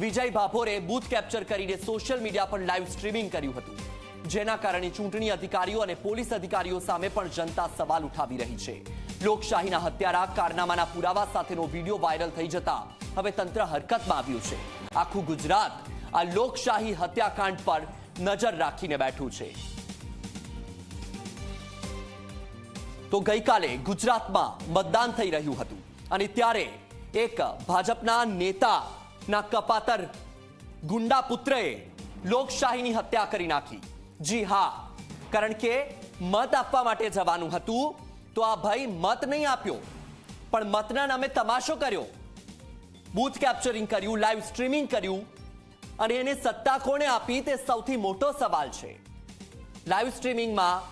વિજય ભાભોરે booth capture કરીને social media પર લાઈવ સ્ટ્રીમિંગ કર્યું હતું. જેના કારણે ચૂંટણી અધિકારીઓ અને પોલીસ અધિકારીઓ સામે પણ જનતા સવાલ ઉઠાવી રહી છે. લોકશાહીના હત્યારા, કારનામાના પુરાવા સાથેનો વીડિયો વાયરલ થઈ જતા હવે તંત્ર હરકતમાં આવ્યું છે. આખું ગુજરાત આ લોકશાહી હત્યાકાંડ પર નજર રાખીને બેઠું છે. તો ગઈકાલે ગુજરાતમાં મતદાન થઈ રહ્યું હતું અને ત્યારે એક ભાજપના નેતાના કપાતર, ગુંડા પુત્રએ લોકશાહીની હત્યા કરી નાખી. જી હા, કારણ કે મત આપવા માટે જવાનું હતું, તો આ ભાઈ મત નહીં આપ્યો. પણ મતના નામે તમાશો કર્યો. બૂથ કેપ્ચરિંગ કર્યું લાઈવ સ્ટ્રીમિંગ કર્યું, અને એને સત્તા કોણે આપી તે સૌથી મોટો સવાલ છે. લાઈવ સ્ટ્રીમિંગમાં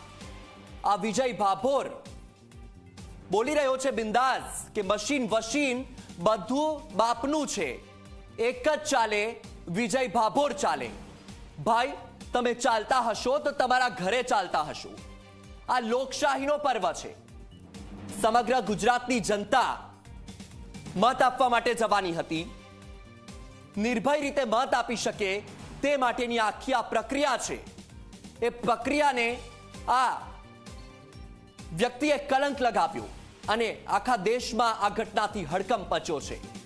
આ વિજય ભાભોર બોલી રહ્યો છે, બિંદાસ, કે મશીન વશીન, બધું બાપનું છે. એક જ ચાલે, વિજય ભાભોર ચાલે. ભાઈ, તમે ચાલતા હશો તો તમારા ઘરે ચાલતા હશો. આ લોકશાહીનો પર્વ છે. સમગ્ર ગુજરાતની જનતા મત આપવા માટે જવાની હતી. નિર્ભય રીતે મત આપી શકે તે માટેની આખી આ પ્રક્રિયા છે. એ પ્રક્રિયાને આ વ્યક્તિએ કલંક લગાવ્યો અને આખા દેશમાં આ ઘટનાથી હડકંપ મચ્યો છે.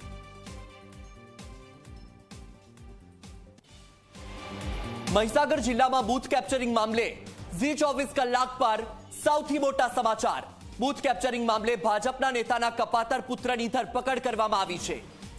મહીસાગર જિલ્લામાં બૂથ કેપ્ચરિંગ મામલે ઝી ચોવીસ કલાક પર સૌથી મોટા સમાચાર. બૂથ કેપ્ચરિંગ મામલે ભાજપના નેતાના કપાતર પુત્રની ધરપકડ કરવામાં આવી છે.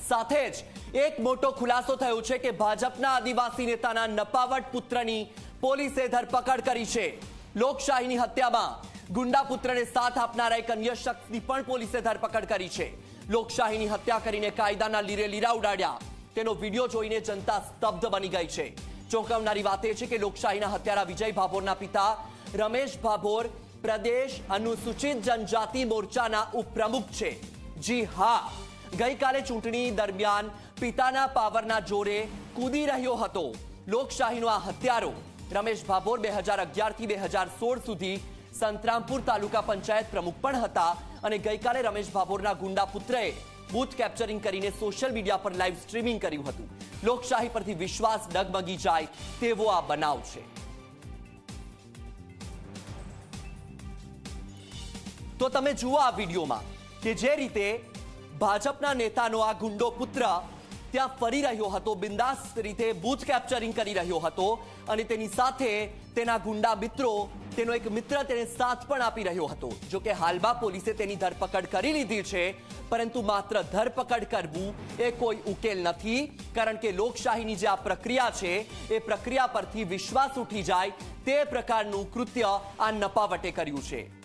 સાથે જ એક મોટો ખુલાસો થયો છે કે ભાજપના આદિવાસી નેતાના નપાવટ પુત્રની પોલીસે ધરપકડ કરી છે. લોકશાહીની હત્યામાં ગુંડા પુત્રને સાથ આપનારા એક અન્ય શખ્સની પણ પોલીસે ધરપકડ કરી છે. લોકશાહીની હત્યા કરીને કાયદાના લીરે લીરા ઉડાડ્યા. તેનો વીડિયો જોઈને જનતા સ્તબ્ધ બની ગઈ છે. ચોંકાવનારી વાત એ છે કે લોકશાહીના હત્યારા વિજય ભાભોરના પિતા રમેશ ભાભોર પ્રદેશ અનુસૂચિત જનજાતિ મોરચાના ઉપપ્રમુખ છે. જી હા, ગઈકાલે ચૂંટણી દરમિયાન પિતાના પાવરના જોરે કૂદી રહ્યો હતો. લોકશાહીનો આ હત્યારો રમેશ ભાભોર બે હજાર અગિયારથી બે હજાર સોળ સુધી સંતરામપુર તાલુકા પંચાયત પ્રમુખ પણ હતા અને ગઈકાલે રમેશ ભાભોરના ગુંડા પુત્રએ બૂથ કેપ્ચરિંગ કરીને સોશિયલ મીડિયા પર લાઈવ સ્ટ્રીમિંગ કર્યું હતું. લોકશાહી પરથી વિશ્વાસ ડગમગી જાય તેવો આ બનાવ છે. તો તમે જુઓ આ વિડીયોમાં કે જે રીતે ભાજપના નેતાનો આ ગુંડો પુત્ર ત્યાં ફરી રહ્યો હતો બિંદાસ રીતે બૂથ કેપ્ચરિંગ કરી રહ્યો હતો અને તેની સાથે તેના ગુંડા મિત્રો, તેનો એક મિત્ર તેને સાથ પણ આપી રહ્યો હતો. જો કે હાલમાં પોલીસે તેની ધરપકડ કરી લીધી છે, પરંતુ માત્ર ધરપકડ કરવું એ કોઈ ઉકેલ નથી, કારણ કે લોકશાહીની જે આ પ્રક્રિયા છે, એ પ્રક્રિયા પરથી વિશ્વાસ ઉઠી જાય તે પ્રકારનું કૃત્ય આ નપાવટે કર્યું છે.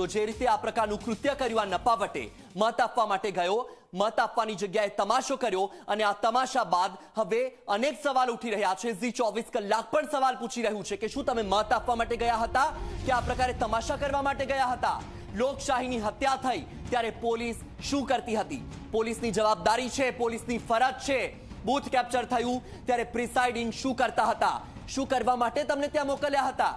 તો જે રીતે આ પ્રકારનું કૃત્ય કર્યું, આ નપાવટે મત આપવા માટે ગયો, મત આપવાની જગ્યાએ તમાશો કર્યો અને આ તમાશા બાદ હવે અનેક સવાલ ઉઠી રહ્યા છે. ઝી ચોવીસ કલાક પણ સવાલ પૂછી રહ્યું છે કે શું તમે મત આપવા માટે ગયા હતા? કે આ પ્રકારે તમાશા કરવા માટે ગયા હતા? લોકશાહીની હત્યા થઈ ત્યારે પોલીસ શું કરતી હતી? પોલીસની જવાબદારી છે, પોલીસની ફરજ છે. બૂથ કેપ્ચર થયું ત્યારે પ્રિસાઇડિંગ શું કરતા હતા? શું કરવા માટે તમને ત્યાં મોકલ્યા હતા?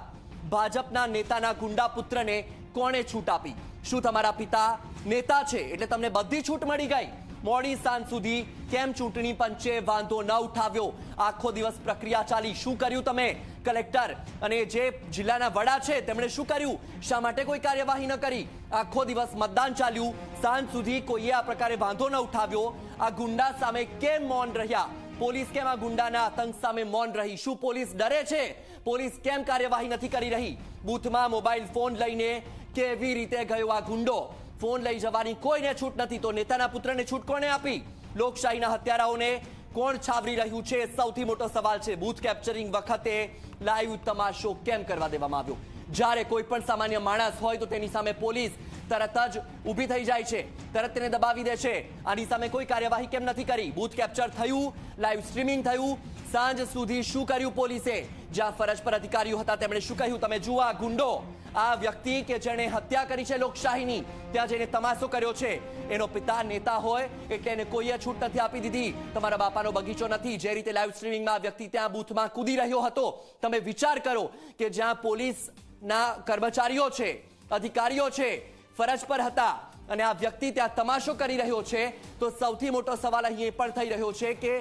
ભાજપના નેતાના ગુંડા પુત્રને કોણે છૂટ આપી? શું તમારા પિતા નેતા છે? એટલે તમને બધી છૂટ મળી ગઈ? મોડી સાંજ સુધી કેમ ચૂંટણી પંચે વાંધો ન ઉઠાવ્યો? આખો દિવસ પ્રક્રિયા ચાલી. શું કર્યું તમે? કલેક્ટર અને જે જિલ્લાના વડા છે, તેમણે શું કર્યું? શા માટે કોઈ કાર્યવાહી ન કરી? આખો દિવસ મતદાન ચાલ્યું. સાંજ સુધી કોઈએ આ પ્રકારે વાંધો ન ઉઠાવ્યો. આ ગુંડા સામે કેમ મૌન રહ્યા? પોલીસ કેમ આ ગુંડાના આતંક સામે મૌન રહી? શું પોલીસ ડરે છે? પોલીસ કેમ કાર્યવાહી નથી કરી રહી? બૂથમાં મોબાઈલ ફોન લઈને કેવી રીતે ગયો આ ગુંડો? ફોન લઈ જવાની કોઈને છૂટ નથી, તો નેતાના પુત્રને છૂટ કોને આપી? લોકશાહીના હત્યારાઓને કોણ છાવરી રહ્યું છે? સૌથી મોટો સવાલ છે, બૂથ કેપ્ચરિંગ વખતે લાઈવ તમાશો કેમ કરવા દેવામાં આવ્યો? જ્યારે કોઈ પણ સામાન્ય માણસ હોય તો તેની સામે પોલીસ તરત જ ઊભી થઈ જાય છે, તરત તેને દબાવી દે છે. આની સામે કોઈ કાર્યવાહી કેમ નથી કરી? બૂથ કેપ્ચર થયું, લાઈવ સ્ટ્રીમિંગ થયું. સાંજ સુધી શું કર્યું પોલીસે? જ્યાં ફરજ પર અધિકારીઓ હતા, તેમણે શું કહ્યું? તમે જુઓ ગુંડો. આ વ્યક્તિ કે જેણે હત્યા કરી છે લોકશાહીની, ત્યાં જઈને તમાશો કર્યો છે. એનો પિતા નેતા હોય એટલે એને કોઈએ છૂટ નથી આપી દીધી. તમારા બાપાનો બગીચો નથી. જે રીતે લાઈવ સ્ટ્રીમિંગમાં વ્યક્તિ ત્યાં બૂથમાં કૂદી રહ્યો હતો. તમે વિચાર કરો કે જ્યાં પોલીસના કર્મચારીઓ છે, અધિકારીઓ છે, ફરજ પર હતા અને આ વ્યક્તિ ત્યાં તમાશો કરી રહ્યો છે, તો સૌથી મોટો સવાલ અહીં એ પણ થઈ રહ્યો છે કે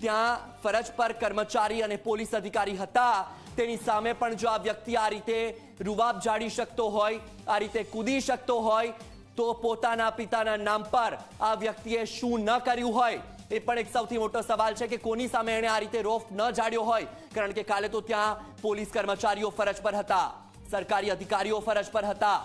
ત્યાં ફરજ પર કર્મચારી અને પોલીસ અધિકારી હતા. તેની સામે પણ જો આ વ્યક્તિ આ રીતે રૂવાબ જાડી શકતો હોય, આ રીતે કૂદી શકતો હોય, તો પોતાના પિતાના નામ પર આ વ્યક્તિએ શું ન કર્યું હોય? એ પણ એક સૌથી મોટો સવાલ છે કે કોની સામે એણે આ રીતે રોફ ન જાડ્યો હોય? કારણ કે કાલે તો ત્યાં પોલીસ કર્મચારીઓ ફરજ પર હતા, સરકારી અધિકારીઓ ફરજ પર હતા.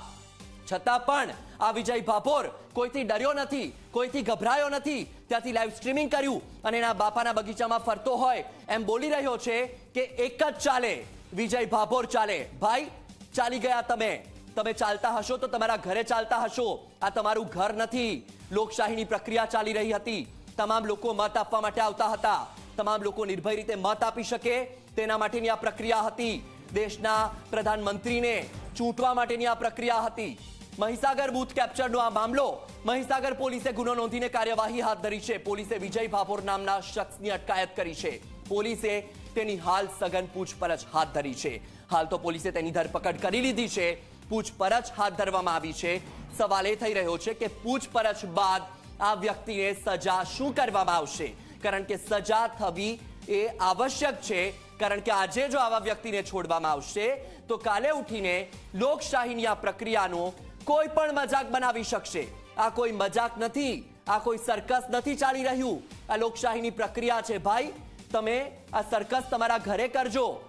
છતાં પણ આ વિજય ભાભોર કોઈથી ડર્યો નથી, કોઈથી ગભરાયો નથી, ત્યાંથી લાઈવ સ્ટ્રીમિંગ કર્યું અને એના બાપાના બગીચામાં ફરતો હોય એમ બોલી રહ્યો છે કે એક જ ચાલે, વિજય ભાભોર ચાલે. ભાઈ, ચાલી ગયા તમે. તમે ચાલતા હશો તો તમારા ઘરે ચાલતા હશો. આ તમારું ઘર નથી. લોકશાહીની પ્રક્રિયા ચાલી રહી હતી. તમામ લોકો મત આપવા માટે આવતા હતા. તમામ લોકો નિર્ભય રીતે મત આપી શકે. તેના માટેની આ પ્રક્રિયા હતી. દેશના પ્રધાનમંત્રીને ચૂંટવા માટેની આ પ્રક્રિયા હતી. મહીસાગર બૂથ કેપ્ચરનો આ મામલો, મહીસાગર પોલીસે ગુનો નોંધીને કાર્યવાહી હાથ ધરી છે. પોલીસે વિજય ભાભોર નામના શખ્સની અટકાયત કરી છે. પોલીસે તેની હાલ સઘન પૂછપરછ હાથ ધરી છે. હાલ તો પોલીસે તેની ધરપકડ કરી લીધી છે. પૂછપરછ હાથ ધરવામાં આવી છે. સવાલ એ થઈ રહ્યો છે કે પૂછપરછ બાદ આ વ્યક્તિને સજા શું કરવામાં આવશે? કારણ કે સજા થવી એ આવશ્યક છે. કારણ કે આજે જો આવા વ્યક્તિને છોડવામાં આવશે, તો કાલે ઉઠીને લોકશાહીની આ પ્રક્રિયાનો કોઈ પણ મજાક બનાવી શકશે. આ કોઈ મજાક નથી, આ કોઈ સર્કસ નથી ચાલી રહ્યું. આ લોકશાહીની પ્રક્રિયા છે. ભાઈ, તમે આ સર્કસ તમારા ઘરે કરજો.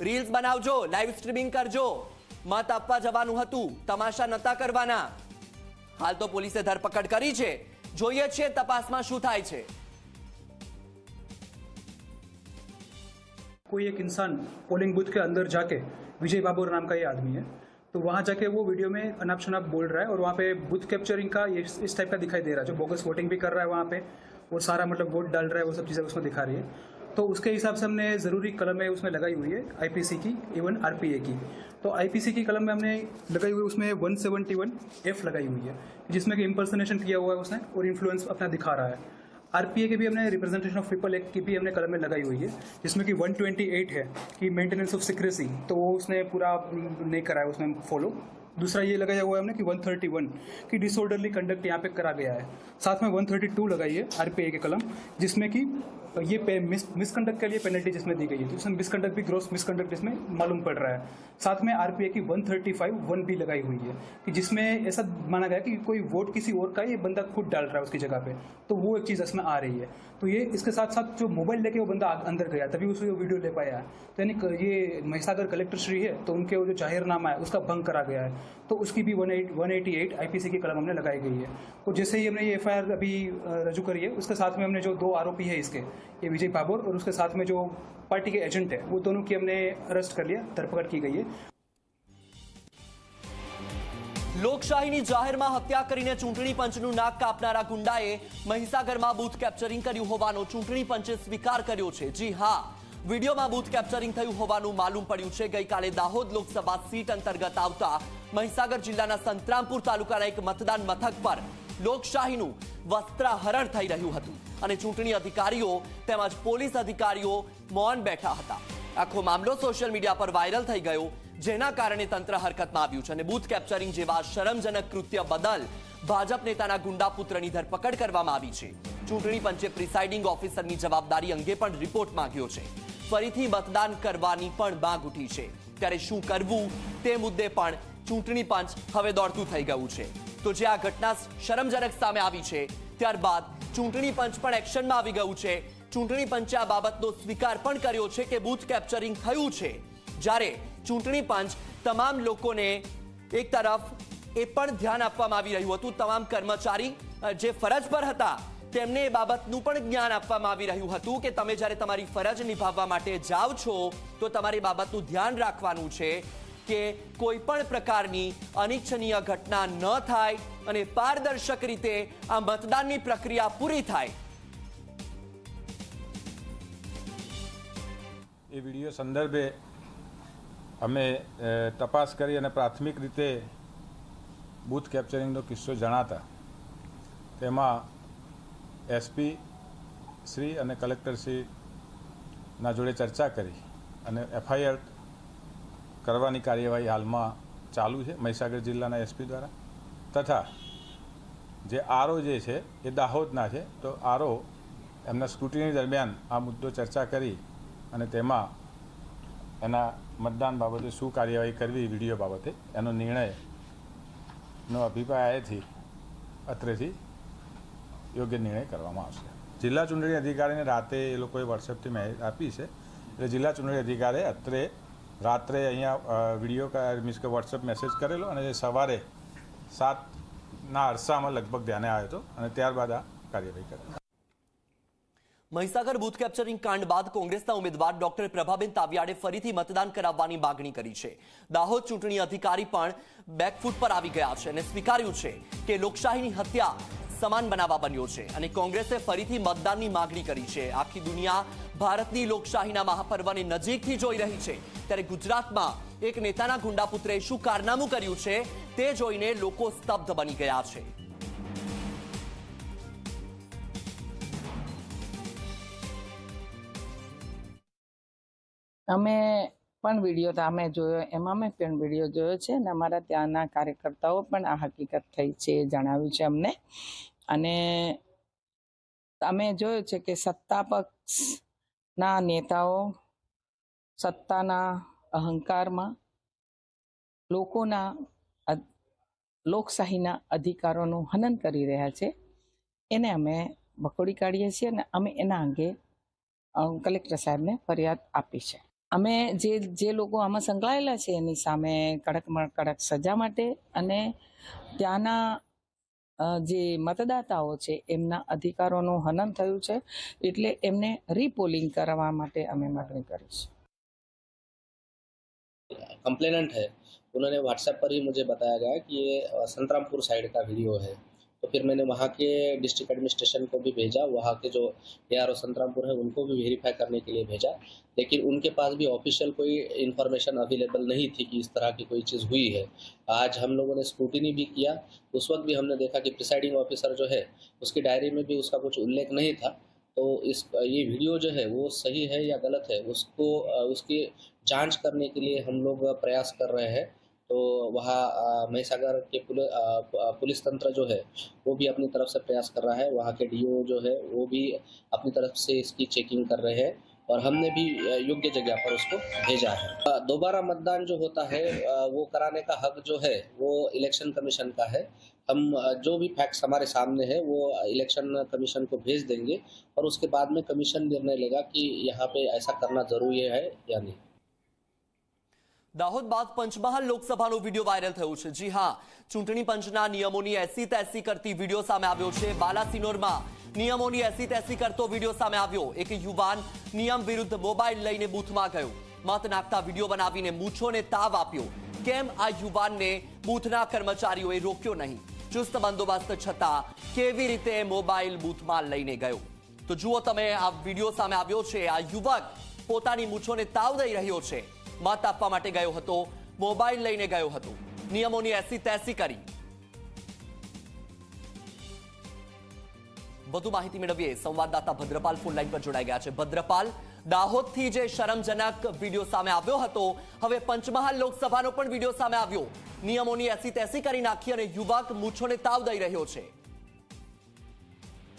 રીલ્સ બનાવજો, લાઈવ સ્ટ્રીમિંગ કરજો. મત આપવા જવાનું હતું, તમાશા નતા કરવાના. હાલ તો પોલીસે ધરપકડ કરી છે. જોઈએ છીએ તપાસમાં શું થાય છે. कोई एक इंसान पोलिंग बूथ के अंदर जाके विजय बाबूर नाम का ये आदमी है तो वहाँ जाके वो वीडियो में अनाप शनाप बोल रहा है और वहाँ पे बूथ कैप्चरिंग का ये इस टाइप का दिखाई दे रहा है, जो बोगस वोटिंग भी कर रहा है वहाँ पे, वो सारा मतलब वोट डाल रहा है, वो सब चीज़ें उसमें दिखा रही है। तो उसके हिसाब से हमने ज़रूरी कलमें उसमें लगाई हुई है आईपीसी की इवन आरपीए की। तो आईपीसी की कलम में हमने लगाई हुई, उसमें 171 एफ़ लगाई हुई है, जिसमें कि इम्पर्सनेशन किया हुआ है उसने और इन्फ्लुएंस अपना दिखा रहा है। आरपीए की भी हमने रिप्रेजेंटेशन ऑफ़ पीपल एक्ट की भी हमने कलम में लगाई हुई है, जिसमें कि 128 है कि मेंटेनेंस ऑफ़ सिक्रेसी तो वो उसने पूरा नहीं कराया उसमें फॉलो दूसरा ये लगाया हुआ है हमने कि 131 की डिसऑर्डरली कंडक्ट यहाँ पे करा गया है। साथ में 132 लगाई है आरपीए के कलम, जिसमें कि ये मिसकंडक्ट के लिए पेनल्टी जिसमें दी गई है। तो उसमें मिसकंडक्ट भी ग्रोस मिसकंडक्ट इसमें मालूम पड़ रहा है। साथ में आरपीए की 135 वन भी लगाई हुई है कि जिसमें ऐसा माना गया कि कोई वोट किसी और का ये बंदा खुद डाल रहा है उसकी जगह पे। तो वो एक चीज़ इसमें आ रही है। तो ये, इसके साथ साथ जो मोबाइल लेके वो बंदा अंदर गया, तभी उसको वीडियो ले पाया। तो यानी ये महिसागर कलेक्टर श्री है तो उनके जो जाहिरनामा है, उसका भंग करा गया है। तो उसकी भी one eight one eighty eight I P C की कलम हमने लगाई गई है। और जैसे ही हमने ये एफ़ आई आर अभी रजू करी है, उसके साथ में हमने जो दो आरोपी है इसके ये विजय बाबुर और उसके साथ में जो पार्टी के एजेंट है वो दोनों की हमने अरेस्ट कर लिया धरपकड़ की गई है લોકશાહીની જાહેરમાં હત્યા કરીને ચૂંટણી પંચનું નાક કાપનારા ગુંડાએ મહીસાગરમાં બૂથ કેપ્ચરિંગ કર્યું હોવાનો ચૂંટણી પંચે સ્વીકાર કર્યો છે જી હા વિડીયોમાં બૂથ કેપ્ચરિંગ થયું હોવાનું માલુમ પડ્યું છે ગઈકાલે દાહોદ લોકસભા સીટ અંતર્ગત આવતા મહીસાગર જિલ્લાના સંતરામપુર તાલુકાના એક મતદાન મથક પર લોકશાહીનું વસ્ત્રાહરણ થઈ રહ્યું હતું. અને ચૂંટણી અધિકારીઓ તેમજ પોલીસ અધિકારીઓ મૌન બેઠા હતા. આખો મામલો સોશિયલ મીડિયા પર વાયરલ થઈ ગયો, જેના કારણે તંત્ર હરકતમાં આવ્યું છે. અને બૂથ કેપ્ચરિંગ જેવા શરમજનક કૃત્ય બદલ ભાજપ નેતાના ગુંડા પુત્રની ધરપકડ કરવામાં આવી છે. ચૂંટણી પંચે પ્રિસાઇડિંગ ઓફિસરની જવાબદારી અંગે પણ રિપોર્ટ માંગ્યો છે. ફરીથી મતદાન કરવાની પણ માંગ ઉઠી છે. ત્યારે શું કરવું તે મુદ્દે પણ ચૂંટણી પંચ હવે દોડતું થઈ ગયું છે. તો જે આ ઘટના શરમજનક સામે આવી છે, ત્યારબાદ ચૂંટણી પંચ પણ એક્શનમાં આવી ગયું છે. ચૂંટણી પંચે આ બાબતનો સ્વીકાર પણ કર્યો છે કે બૂથ કેપ્ચરિંગ થયું છે. જ્યારે ચૂંટણી પંચ તમામ લોકોને એક તરફ એ પણ ધ્યાન આપવામાં આવી રહ્યું હતું, તમામ કર્મચારી જે ફરજ પર હતા, તેમને એ બાબતનું પણ જ્ઞાન આપવામાં આવી રહ્યું હતું કે તમે જ્યારે તમારી ફરજ નિભાવવા માટે જાઓ છો, તો તમારી બાબતનું ધ્યાન રાખવાનું છે. કે કોઈ પણ પ્રકારની અનિચ્છનીય ઘટના ન થાય અને પારદર્શક રીતે આ મતદાનની પ્રક્રિયા પૂરી થાય. એ વીડિયો સંદર્ભે અમે તપાસ કરી અને પ્રાથમિક રીતે બૂથ કેપ્ચરિંગનો કિસ્સો જણાતા. તેમાં એસપી શ્રી અને કલેક્ટરશ્રીના જોડે ચર્ચા કરી અને એફઆઈઆર કરવાની કાર્યવાહી હાલમાં ચાલુ છે મહીસાગર જિલ્લાના એસપી દ્વારા. તથા જે આરો જે છે એ દાહોદના છે. તો આરો એમના સ્ક્રુટિની દરમિયાન આ મુદ્દો ચર્ચા કરી અને તેમાં એના મતદાન બાબતે શું કાર્યવાહી કરવી વીડિયો બાબતે એનો નિર્ણયનો અભિપ્રાયથી અત્રેથી યોગ્ય નિર્ણય કરવામાં આવશે. જિલ્લા ચૂંટણી અધિકારીને રાતે એ લોકોએ વોટ્સએપથી માહિતી આપી છે. એટલે જિલ્લા ચૂંટણી અધિકારી અત્રે રાત્રે અહીંયા વીડિયો મીન્સ કે વોટ્સઅપ મેસેજ કરેલો અને સવારે સાતના અરસામાં લગભગ ધ્યાને આવ્યો હતો અને ત્યારબાદ આ કાર્યવાહી કરી. મહીસાગર બૂથ કેપ્ચરિંગ કાંડ બાદ કોંગ્રેસના ઉમેદવાર ડોક્ટર પ્રભાબેન તાવિયાડે ફરીથી મતદાન કરાવવાની માગણી કરી છે. દાહોદ ચૂંટણી અધિકારી પણ બેકફૂટ પર આવી ગયા છે અને સ્વીકાર્યું છે કે લોકશાહીની હત્યા સમાન બનાવવા બન્યો છે અને કોંગ્રેસે ફરીથી મતદાનની માગણી કરી છે. આખી દુનિયા ભારતની લોકશાહીના મહાપર્વને નજીકથી જોઈ રહી છે. ત્યારે ગુજરાતમાં એક નેતાના ગુંડાપુત્રે શું કારનામું કર્યું છે તે જોઈને લોકો સ્તબ્ધ બની ગયા છે. અમે પણ વીડિયો અમે જોયો, એમાં મેં પણ વીડિયો જોયો છે અને અમારા ત્યાંના કાર્યકર્તાઓ પણ આ હકીકત થઈ છે એ જણાવ્યું છે અમને. અને અમે જોયું છે કે સત્તા પક્ષના નેતાઓ સત્તાના અહંકારમાં લોકોના લોકશાહીના અધિકારોનું હનન કરી રહ્યા છે. એને અમે વખોડી કાઢીએ છીએ અને અમે એના અંગે કલેક્ટર સાહેબને ફરિયાદ આપી છે. અમે જે જે લોકો આમાં સંકળાયેલા છે એની સામે કડકમાં કડક સજા માટે અને ત્યાંના અ, જે મતદાતાઓ છે એમના અધિકારોનું હનન થયું છે એટલે એમને રીપોલિંગ કરવા માટે અમે માગણી કરી છે कंप्लेनेंट है उन्होंने व्हाट्सएप पर ही मुझे बताया गया कि ये अ, संतरामपुर साइड का वीडियो है तो फिर मैंने वहाँ के डिस्ट्रिक्ट एडमिनिस्ट्रेशन को भी भेजा, वहाँ के जो ए आर ओ संतरामपुर है, उनको भी वेरीफाई करने के लिए भेजा। लेकिन उनके पास भी ऑफिशियल कोई इन्फॉर्मेशन अवेलेबल नहीं थी कि इस तरह की कोई चीज़ हुई है। आज हम लोगों ने स्क्रूटिनी भी किया। उस वक्त भी हमने देखा कि प्रिसाइडिंग ऑफिसर जो है, उसकी डायरी में भी उसका कुछ उल्लेख नहीं था। तो इस, ये वीडियो जो है, वो सही है या गलत है, उसको, उसकी जाँच करने के लिए हम लोग प्रयास कर रहे हैं। तो वहाँ महिसागर के पुलिस पुलिस तंत्र जो है, वो भी अपनी तरफ़ से प्रयास कर रहा है। वहाँ के डीओ जो है, वो भी अपनी तरफ़ से इसकी चेकिंग कर रहे हैं और हमने भी योग्य जगह पर उसको भेजा है। दोबारा मतदान जो होता है वो कराने का हक जो है, वो इलेक्शन कमीशन का है। हम जो भी फैक्ट्स हमारे सामने है, वो इलेक्शन कमीशन को भेज देंगे और उसके बाद में कमीशन निर्णय लेगा कि यहाँ पे ऐसा करना ज़रूरी है या नहीं। દાહોદ બાદ પંચમહાલ લોકસભાનો વીડિયો વાયરલ થયો છે. જી હા, ચૂંટણી પંચના નિયમોની એસી તેસી કરતી વીડિયો સામે આવ્યો છે. બાલાસિનોરમાં નિયમોની એસી તેસી કરતો વીડિયો સામે આવ્યો. એક યુવાન નિયમ વિરુદ્ધ મોબાઈલ લઈને બૂથમાં ગયો. મત નાખતા વીડિયો બનાવીને મૂછોને તાવ આપ્યો. કેમ આ યુવાનને બૂથના કર્મચારીઓએ રોક્યો નહીં? ચુસ્ત બંદોબસ્ત છતાં કેવી રીતે મોબાઈલ બૂથમાં લઈને ગયો? તો જુઓ તમે આ વીડિયો સામે આવ્યો છે. આ યુવક પોતાની મૂછોને તાવ દઈ રહ્યો છે. મત આપવા માટે ગયો હતો, મોબાઈલ લઈને ગયો હતો. નિયમોની એસી તેસી કરી. વધુ માહિતી મેળવીએ. સંવાદદાતા ભદ્રપાલ ફોન લાઈન પર જોડાઈ ગયા છે. ભદ્રપાલ, દાહોદથી જે શરમજનક વીડિયો સામે આવ્યો હતો, હવે પંચમહાલ લોકસભાનો પણ વીડિયો સામે આવ્યો. નિયમોની એસી તેસી કરી નાખી અને યુવક મૂછોને તાવ દઈ રહ્યો છે.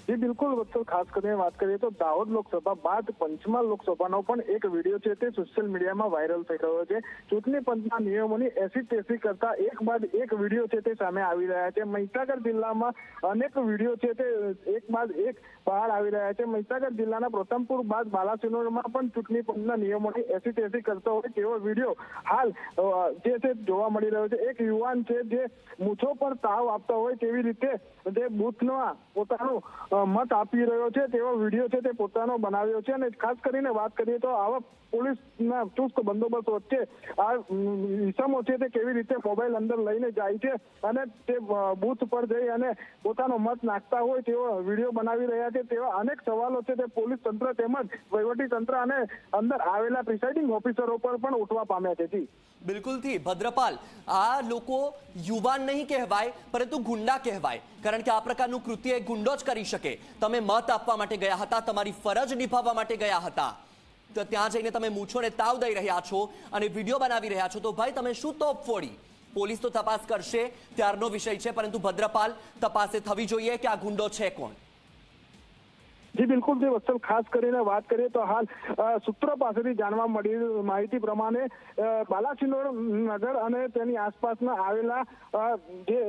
જી, બિલકુલ. વત્સલ ખાસ કરીને વાત કરીએ તો દાહોદ લોકસભા બાદ પંચમહાલ લોકસભાનો પણ એક વીડિયો છે તે સોશિયલ મીડિયામાં વાયરલ થઈ રહ્યો છે. ચૂંટણી પંચના નિયમોની એસી તેસી કરતા એક બાદ એક વીડિયો છે તે સામે આવી રહ્યા છે. મહીસાગર જિલ્લામાં અનેક વીડિયો છે તે એક બાદ એક બહાર આવી રહ્યા છે. મહીસાગર જિલ્લાના પ્રથમપુર બાદ બાલાસિનોરમાં પણ ચૂંટણી પંચના નિયમોની એસી તેસી કરતો હોય તેવો વીડિયો હાલ જે છે જોવા મળી રહ્યો છે. એક યુવાન છે જે મૂછો પર તાવ આપતા હોય તેવી રીતે તે બૂથમાં પોતાનું મત આપી રહ્યો છે તેવો વીડિયો છે તે પોતાનો બનાવ્યો છે અને ખાસ કરીને વાત કરીએ તો આવા પોલીસના ચુસ્ત બંદોબસ્ત વચ્ચે આ ઇસમો છે તે કેવી રીતે મોબાઈલ અંદર લઈને જાય છે અને તે બૂથ પર જઈ અને પોતાનો મત નાખતા હોય તેવો વીડિયો બનાવી રહ્યા છે તેવા અનેક સવાલો છે તે પોલીસ તંત્ર તેમજ વહીવટી તંત્ર અને અંદર આવેલા પ્રિસાઇડિંગ ઓફિસરો પર પણ ઉઠવા પામ્યા છે. જી. બિલકુલથી ભદ્રપાલ, આ લોકો યુવાન નહીં કહેવાય, પરંતુ ગુંડા કહેવાય, કારણ કે આ પ્રકારનું કૃત્ય ગુંડો જ કરી શકે. તમે મત આપવા માટે ગયા હતા, તમારી ફરજ નિભાવવા માટે ગયા હતા. તો ત્યાં જઈને તમે મૂછોને તાવ દઈ રહ્યા છો અને વીડિયો બનાવી રહ્યા છો. તો ભાઈ, તમે શું તોપ ફોડી? પોલીસ તો તપાસ કરશે. ત્યારનો વિષય છે, પરંતુ ભદ્રપાલ તપાસે થવી જોઈએ કે આ ગુંડો છે કોણ? બિલકુલ જે વત્સલ ખાસ કરીને વાત કરીએ તો હાલ સૂત્રો પાસેથી જાણવા મળી માહિતી પ્રમાણે બાલાસિનોર નગર અને તેની આસપાસના આવેલા જે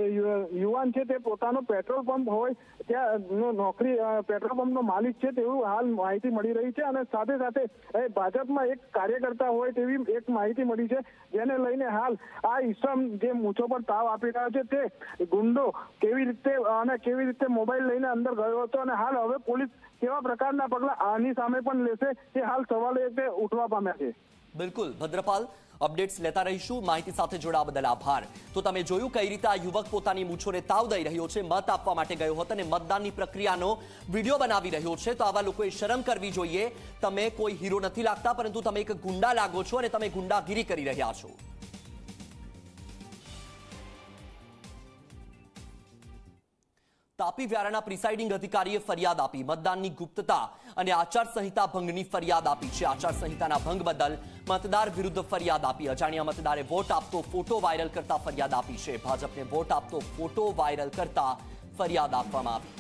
યુવાન છે તે પોતાનો પેટ્રોલ પંપ હોય ત્યાં નોકરી પેટ્રોલ પંપનો માલિક છે તેવું હાલ માહિતી મળી રહી છે અને સાથે સાથે ભાજપમાં એક કાર્યકર્તા હોય તેવી એક માહિતી મળી છે, જેને લઈને હાલ આ ઈસમ જે મૂછો પર તાવ આપી રહ્યો છે તે ગુંડો કેવી રીતે, અને કેવી રીતે મોબાઈલ લઈને અંદર ગયો હતો અને હાલ હવે પોલીસ કેવા પ્રકારના પગલા આની સામે પણ લેશે તે હાલ સવાલ એ ઉઠવા પામ્યા છે. બિલકુલ, ભદ્રપાલ, અપડેટ્સ લેતા રહીશું. માહિતી સાથે જોડાવા બદલ આભાર. તો તમે જોયું કઈ રીતે આ યુવક પોતાની મૂછોને તાવ દઈ રહ્યો છે, મત આપવા માટે ગયો હતો અને મતદાનની પ્રક્રિયાનો વીડિયો બનાવી રહ્યો છે. તો આવા લોકોએ શરમ કરવી જોઈએ. તમે કોઈ હીરો નથી લાગતા, પરંતુ તમે એક ગુંડા લાગો છો અને તમે ગુંડાગીરી કરી રહ્યા છો. તાપી વ્યારાના પ્રિસાઇડિંગ અધિકારીએ ફરિયાદ આપી. મતદાનની ગુપ્તતા અને આચારસંહિતા ભંગની ફરિયાદ આપી છે. આચારસંહિતાના ભંગ બદલ મતદાર વિરુદ્ધ ફરિયાદ આપી. અજાણ્યા મતદારે વોટ આપતો, ફોટો વાયરલ કરતા ફરિયાદ આપી છે. ભાજપને વોટ આપતો, ફોટો વાયરલ કરતા ફરિયાદ આપવામાં આવી.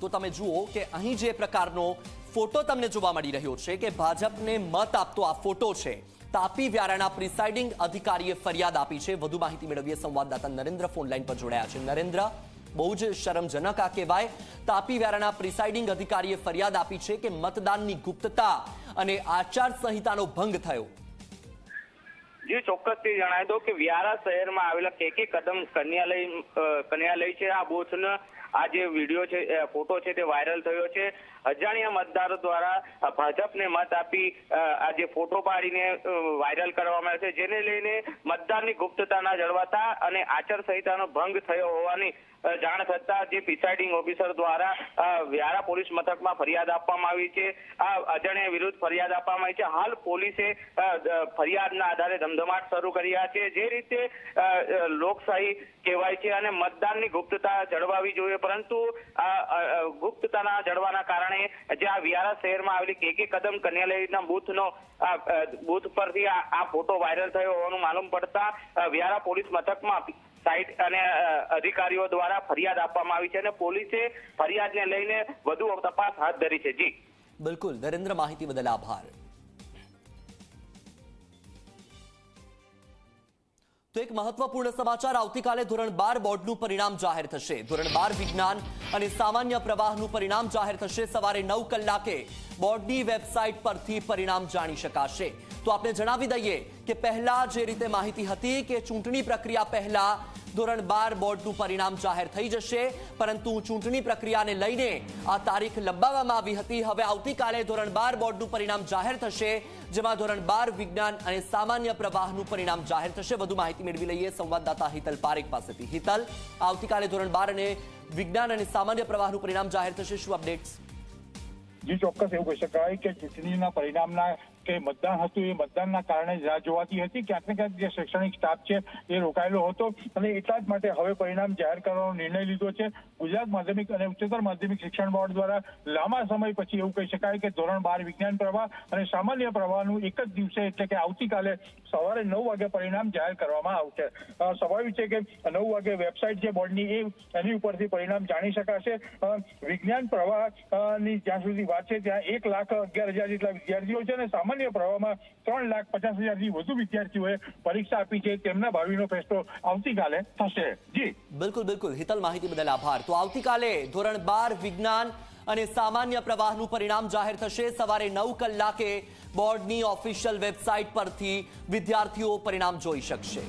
તો તમે જુઓ કે અહીં જે પ્રકારનો ફોટો તમને જોવા મળી રહ્યો છે કે ભાજપને મત આપતો આ ફોટો છે. તાપી વ્યારાના પ્રિસાઇડિંગ અધિકારીએ ફરિયાદ આપી છે. વધુ માહિતી મેળવીએ સંવાદદાતા નરેન્દ્ર ફોન લાઈન પર જોડાયા છે. નરેન્દ્ર, બહુ જ શરમજનક આ કહેવાય. તાપી વ્યારાના પ્રિસાઇડિંગ અધિકારીએ ફરિયાદ આપી છે કે મતદાનની ગુપ્તતા અને આચાર સંહિતાનો ભંગ થયો. જી, ચોક્કસથી જણાવી દો કે વ્યારા શહેરમાં આવેલા કે કે કદમ કન્યાલય કન્યાલય છે. આ બૂથનો આ જે વીડિયો છે ફોટો છે, તે વાયરલ થયો છે. અજાણ્યા મતદારો દ્વારા ભાજપને મત આપી આ જે ફોટો પાડીને વાયરલ કરવામાં આવ્યો છે. જેને લઈને મતદારની ગુપ્તતાના જળવાતા અને આચારસંહિતાનો ભંગ થયો હોવાની જાણ થતા જે પ્રિસાઇડિંગ ઓફિસર દ્વારા વ્યારા પોલીસ મથકમાં ફરિયાદ આપવામાં આવી છે. આ અજાણ્યા વિરુદ્ધ ફરિયાદ આપવામાં આવી છે. હાલ પોલીસે ફરિયાદના આધારે ધમધમાટ શરૂ કર્યા છે. જે રીતે લોકશાહી કહેવાય છે અને મતદાનની ગુપ્તતા જળવાવી જોઈએ. પરંતુ આ ગુપ્તતાના જળવાના કારણે જે આ વ્યારા શહેરમાં આવેલી કે કે કદમ કન્યાલયના બૂથનો બૂથ પરથી આ ફોટો વાયરલ થયો હોવાનું માલુમ પડતા વ્યારા પોલીસ મથકમાં સાઇટ અને અધિકારીઓ દ્વારા ફરિયાદ આપવામાં આવી છે અને પોલીસે ફરિયાદને લઈને વધુ તપાસ હાથ ધરી છે. જી. બિલકુલ. નરેન્દ્ર, માહિતી બદલ આભાર. તો એક મહત્વપૂર્ણ સમાચાર આવતીકાલે ધોરણ બાર બોર્ડનું પરિણામ જાહેર થશે. ધોરણ બાર વિજ્ઞાન અને સામાન્ય પ્રવાહનું પરિણામ જાહેર થશે સવારે નવ કલાકે. બોર્ડની વેબસાઇટ પરથી પરિણામ જાણી શકાશે. તો આપણે જણાવી દઈએ કે પહેલા જે રીતે માહિતી હતી કે ચૂંટણી પ્રક્રિયા પહેલા ધોરણ બાર બોર્ડનું પરિણામ જાહેર થઈ જશે, પરંતુ ચૂંટણી પ્રક્રિયાને લઈને આ તારીખ લંબાવવામાં આવી હતી. હવે આવતીકાલે ધોરણ બાર બોર્ડનું પરિણામ જાહેર થશે, જેમાં ધોરણ બાર વિજ્ઞાન અને સામાન્ય પ્રવાહનું પરિણામ જાહેર થશે. વધુ માહિતી મેળવી લઈએ સંવાદદાતા હિતલ પારેખ પાસેથી. હિતલ, આવતીકાલે ધોરણ બાર અને વિજ્ઞાન અને સામાન્ય પ્રવાહનું પરિણામ જાહેર થશે. શું અપડેટ્સ? જી, ચોક્કસ એવું કહી શકાય કે ચૂંટણીના પરિણામના કે મતદાન હતું એ મતદાનના કારણે રાહ જોવાતી હતી. ક્યાંક ને ક્યાંક જે શૈક્ષણિક સ્ટાફ છે એ રોકાયેલો હતો અને એટલા જ માટે હવે પરિણામ જાહેર કરવાનો નિર્ણય લીધો છે. ગુજરાત માધ્યમિક અને ઉચ્ચતર માધ્યમિક શિક્ષણ બોર્ડ દ્વારા લાંબા સમય પછી એવું કહી શકાય કે ધોરણ બાર વિજ્ઞાન પ્રવાહ અને સામાન્ય પ્રવાહનું એક જ દિવસે એટલે કે આવતીકાલે સવારે નવ વાગે પરિણામ જાહેર કરવામાં આવશે. સ્વાભાવિક છે કે નવ વાગે વેબસાઇટ જે બોર્ડની એ એની ઉપરથી પરિણામ જાણી શકાશે. વિજ્ઞાન પ્રવાહની જ્યાં સુધી વાત છે ત્યાં એક લાખ અગિયાર હજાર જેટલા વિદ્યાર્થીઓ છે અને સામાન્ય પ્રવાહમાં ત્રણ લાખ પચાસ હજારથી વધુ વિદ્યાર્થીઓએ પરીક્ષા આપી છે. તેમના ભાવિનો ફેસલો આવતીકાલે થશે. જી. બિલકુલ બિલકુલ. હિતલ માહિતી બદલ આભાર. તો આવતીકાલે ધોરણ બાર વિજ્ઞાન અને સામાન્ય પ્રવાહનું પરિણામ જાહેર થશે. સવારે નવ કલાકે બોર્ડની ઓફિશિયલ વેબસાઇટ પરથી વિદ્યાર્થીઓ પરિણામ જોઈ શકશે.